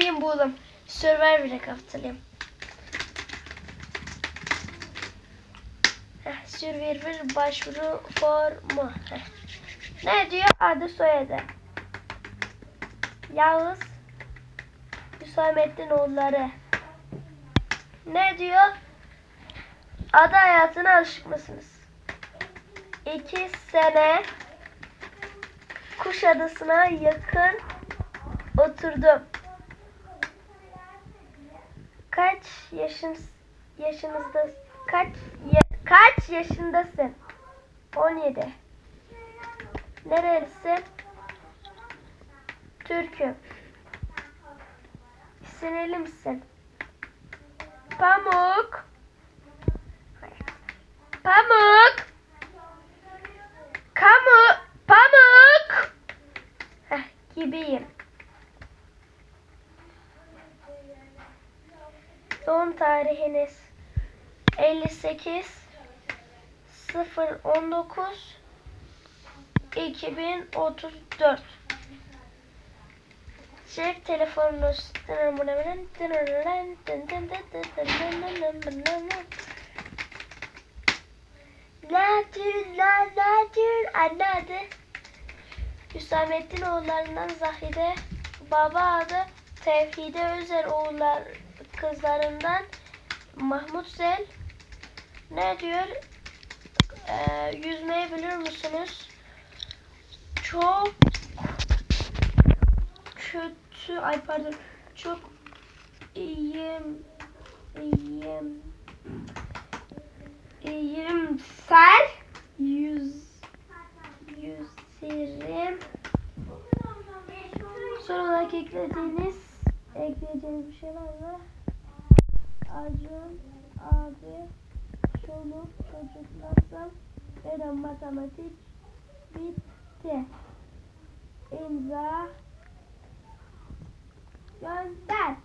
yapayım buldum. Survivor'a katılayım. Heh, Survivor başvuru formu. Ne diyor? Adı soyadı. Yağız Hüsamettin oğulları. Ne diyor? Ada hayatına alışık mısınız? İki sene Kuşadası'na yakın oturdum. Kaç yaşın yaşınızda kaç ya- kaç yaşındasın? 17. Nerelisin? Türk'üm. Sinirli misin? Pamuk. Pamuk. Kamu. Pamuk. Heh, gibiyim. Doğum tarihiniz 58 019 2034 Cep telefonunuz. Nadir, la, nadir, anne adı Hüsamettin oğullarından Zahide, baba adı Tevhide Özer oğullar kızlarından Mahmut Zel. Ne diyor? Ee, yüzmeyi bilir misiniz? Çok kötü, ay pardon, çok iyiyim, iyiyim, iyimser yüz, yüzerim. Son olarak eklediğiniz, ekleyeceğiniz bir şey var mı? Acun, abi, çoluk, çocuk nasıl? Benim matematik bitti. İmza gönder.